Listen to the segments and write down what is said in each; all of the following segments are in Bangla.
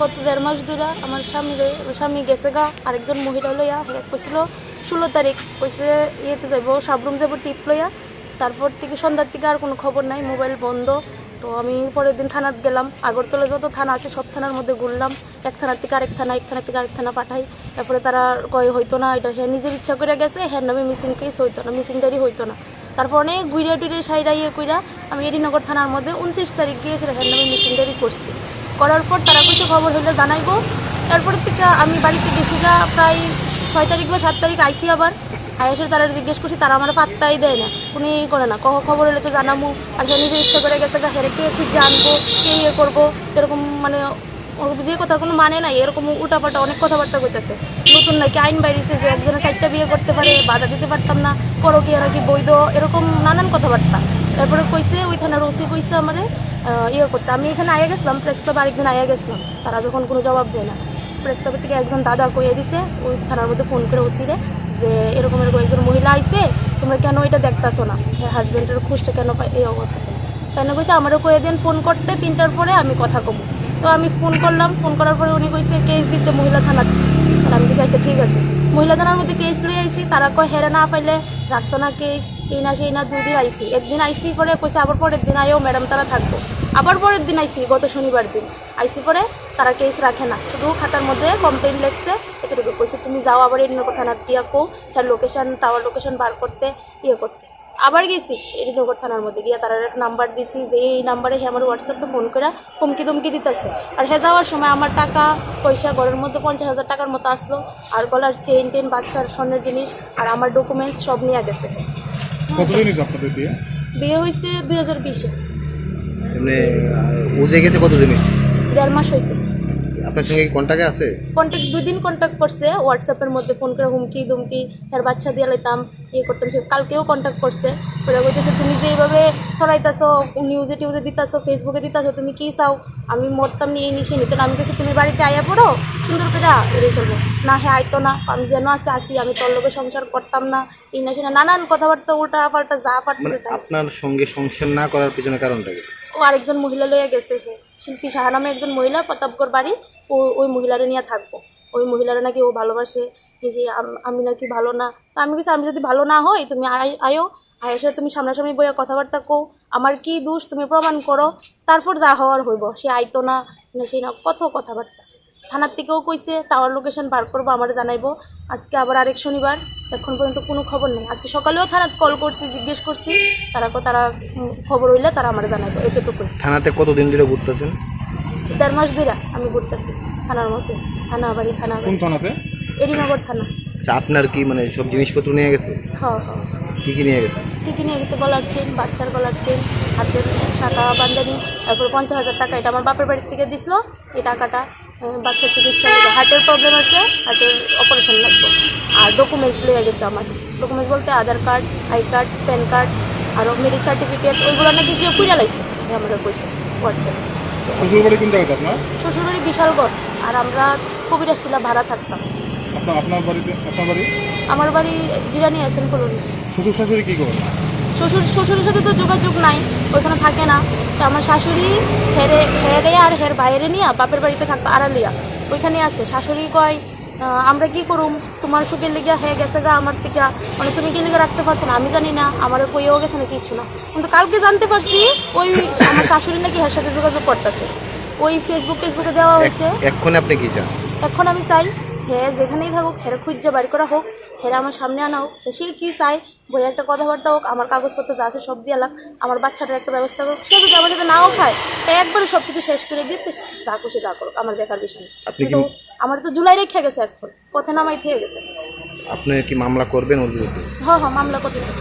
কত দেড় মাস ধরে আমার স্বামী স্বামী গেছে গা, আরেকজন মহিলা লইয়া হে কইছিল, ষোলো তারিখ কইছে ইয়েতে যাইব, সাবরুম যাব টিপ লইয়া। তারপর থেকে সন্ধ্যার থেকে আর কোনো খবর নাই, মোবাইল বন্ধ। তো আমি পরের দিন থানাত গেলাম, আগরতলা যত থানা আছে সব থানার মধ্যে ঘুরলাম। এক থানার থেকে আরেক থানা এক থানা থেকে আরেক থানা পাঠাই। তারপরে তারা কয়, হইতো না, এটা হ্যাঁ নিজের ইচ্ছা করে গেছে হ্যাঁ নামে মিসিং কেস হইতো না মিসিং হইতো না। তারপর অনেক ঘুরে টুরে সাইডা ইয়ে কইরা আমি এরিনগর থানার মধ্যে উনত্রিশ তারিখ গিয়েছিল হ্যাঁ নামে মিসিং করছি। করার পর তারা কিছু খবর হলে জানাইবো। তারপর থেকে আমি বাড়িতে গেছি যা প্রায় ছয় তারিখ বা সাত তারিখ আইসি আবার। আয়াসে তারা জিজ্ঞেস করছি, তারা আমার পাত্তাই দেয় না। কোনো ইয়ে করে না কখন খবর হলে তো জানাব আর সে নিজের ইচ্ছা করে গেছে গা, হেরে কে কি জানব কে ইয়ে করব? এরকম মানে যে কথার কোনো মানে নাই, এরকম উল্টাপাল্টা অনেক কথাবার্তা কইতেছে। নতুন নাকি আইন বাইরেছে যে একজনের চারটা বিয়ে করতে পারে, বাধা দিতে পারতাম না করো কি আর কি বৈধ, এরকম নানান কথাবার্তা। তারপরে কইছে, ওই থানার ওসি কইছে আমারে ইয়ে করতে। আমি এখানে আয়া গেছিলাম প্রেস ক্লাব আরেকদিন আয়া গেছিলাম। তারা যখন কোনো জবাব দেয় না। প্রেস ক্লাবের থেকে একজন দাদা কইয়ে দিছে, ওই থানার মধ্যে ফোন করে ওসিরে যে এরকম এরকম একজন মহিলা আইসে তোমরা কেন এটা দেখতেছো না? হাজব্যান্ডের খুশটা কেন এই করতেছো কেন কইছে, আমারও কয়ে দিন ফোন করতে, তিনটার পরে আমি কথা কমু। তো আমি ফোন করলাম, ফোন করার পরে উনি কইছে, কেস দিতে মহিলা থানাতে আর আমি কিছু আচ্ছা ঠিক আছে। মহিলা থানার মধ্যে কেস লই আইছি, তারা কয়, হেরে না পাইলে রাখতো না কেস, এই না সেই না, দুই দিন আইসি একদিন আইসি পরে কইছে, আবার পরের দিন আইও, ম্যাডাম, তারা থাকব। আবার পরের দিন আইসি গত শনিবার দিন। আইসি পরে তারা কেস রাখে না। শুধু খাতার মধ্যে কমপ্লেন লেখছে, এতটুকু কইছে, তুমি যাও, আবার এর থানা দিয়া কো তার লোকেশন টাওয়ার লোকেশন বার করতে ইয়ে করতে। আবার গেছি এডিনগর থানার মধ্যে গিয়া তারা এক নাম্বার দিছি যে এই নাম্বারে হে আমার হোয়াটসঅ্যাপে ফোন করে হুমকি দুমকি দিতেছে। আর হে যাওয়ার সময় আমার টাকা পয়সা ঘরের মধ্যে পঞ্চাশ হাজার টাকার মতো আসলো আর গলার চেন টেন বাচ্চার স্বর্ণের জিনিস আর আমার ডকুমেন্টস সব নিয়ে গেছে। কতদিন হয়েছে আপনাদের বিয়ে? বিয়ে হয়েছে দুই হাজার বিশে। ও যে গেছে কত জিনিস দেড় মাস হয়েছে আপনার সঙ্গে কি কন্টাক্টে আছে? কন্ট্যাক্ট দুই দিন কন্ট্যাক্ট করছে হোয়াটসঅ্যাপের মধ্যে ফোন করে হুমকি দুমকি তার বাচ্চা দিয়ে লাইতাম ইয়ে করতাম সে কালকেও কন্ট্যাক্ট করছে। ওরা বলতেছে তুমি যে এইভাবে ছড়াইতাছো নিউজে টিউজে দিতাছো ফেসবুকে দিতাছো তুমি কি চাও? আমি মরতাম নিয়ে নিশে নিতে আমি কিছু তুমি বাড়িতে আয়া পড়ো সুন্দর করে এড়িয়ে চলবো। না হ্যাঁ আইতো না আমি যেন আছে আসি আমি তোর লোকে সংসার করতাম না এই না। নানান কথাবার্তা উল্টা পাল্টা যা মানে পারতেছে আপনার সঙ্গে সংসার না করার পিছনে কারণটা কি? ও আরেকজন মহিলা লইয়া গেছে হে শিল্পী সাহা নামে একজন মহিলা, প্রতাপগড় বাড়ি, ও, ওই মহিলারে নিয়ে থাকব। ওই মহিলারা নাকি ও ভালোবাসে। যে আম- নাকি ভালো না। তো আমি কিছু আমি যদি ভালো না হই, তুমি আয়- আয়ো। আয়েসে তুমি সামনাসামনি বইয়া কথাবার্তা কো আমার কি দোষ? তুমি প্রমাণ করো। তারপর যা হওয়ার হইব। সে আইতো না, সে না, কত কথাবার্তা। থানার থেকেও কইছে টাওয়ার লোকেশন বার করব আমার জানাইবো। আজকে আবার আরেক শনিবার এখন পর্যন্ত কোনো খবর নেই। আজকে সকালেও থানাত কল করছি জিজ্ঞেস করছি তারা কো তারা খবর হইলে তারা আমার জানাইবো এতটুকুই। থানাতে কতদিন ধরে ঘুরতেছেন? দেড় মাস ধরে আমি ঘুরতেছি থানার মধ্যে। থানা বাড়ি থানা কোন থানাতে? এডিনগর থানা। আচ্ছা আপনার কি মানে সব জিনিসপত্র নিয়ে গেছে? হ হ। কি কি নিয়ে গেছে? কী কী নিয়ে গেছে? গলার চেন বাচ্চার গলার চেন হাতের সাদা বান্দানি তারপর পঞ্চাশ হাজার টাকা। এটা আমার বাপের বাড়ির থেকে দিছিল এই টাকাটা। আহ, বাচ্চার চিকিৎসা লাগবে হার্টের প্রবলেম আছে হার্টের অপারেশন লাগবে। আর ডকুমেন্টস লেগে গেছে আমার। ডকুমেন্টস বলতে Aadhaar card I card PAN card আরও মেডিক সার্টিফিকেট ওইগুলো নাকি সে পুজা লাগছে আমরা কইছে হোয়াটসঅ্যাপে শ্বশুর বাড়ি কোন জায়গাতে আপনার? শ্বশুরবাড়ি বিশালগড় আর আমরা কবিরাজ টিলা ভাড়া থাকতাম। আপনার আপনার বাড়িতে আপনার বাড়ি? আমার বাড়ি জিরানি আছেন কলোনি। শ্বশুর শাশুড়ি কী করেন? শ্বশুর শ্বশুরের সাথে তো যোগাযোগ নাই ওইখানে থাকে না। তো আমার শাশুড়ি হেরে হেরে আর হের বাইরে নিয়ে বাপের বাড়িতে থাকতো আড়ালিয়া ওইখানে আছে। শাশুড়ি কয় আমরা কি করুম? তোমার সুখের লেগে হয়ে গেছে গা আমার থেকে মানে তুমি কি লেগে রাখতে পারছ না? আমি জানি না। আমার কইও গেছে না কিছু না। কিন্তু কালকে জানতে পারছি ওই আমার শাশুড়ি নাকি হের সাথে যোগাযোগ করতেছে। ওই ফেসবুক টেসবুকে দেওয়া হয়েছে। এখন আপনি কি চান? এখন আমি চাই হ্যাঁ যেখানেই থাকুক হেরে খুঁজে বাড়ি করা হোক। হেরে আমার সামনে আনা হোক সে কি চাই বই একটা কথাবার্তা হোক আমার কাগজপত্র যা আছে সব দিয়ে লাগ আমার বাচ্চাটার একটা ব্যবস্থা করুক। সে যদি আমার সাথে নাও খায়। তো একবারে সব কিছু শেষ করে দিয়ে তো যা খুশি তা করুক আমার দেখার বিষয় না। আপনি কি- কিন্তু আমার তো জুলাই রেখে গেছে এখন। পথে নামাই থেকে গেছে। আপনি কি মামলা করবেন ওর বিরুদ্ধে? হ হ মামলা করতেছে।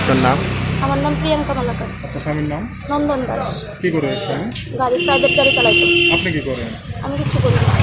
আপনার নাম? আমার নাম প্রিয়াঙ্কা মালাকার। আপনার স্বামীর নাম? নন্দন দাস। কী করে গাড়ি প্রাইভেট গাড়ি চালাইতো। আপনি কী করেন? আমি কিছু করি না।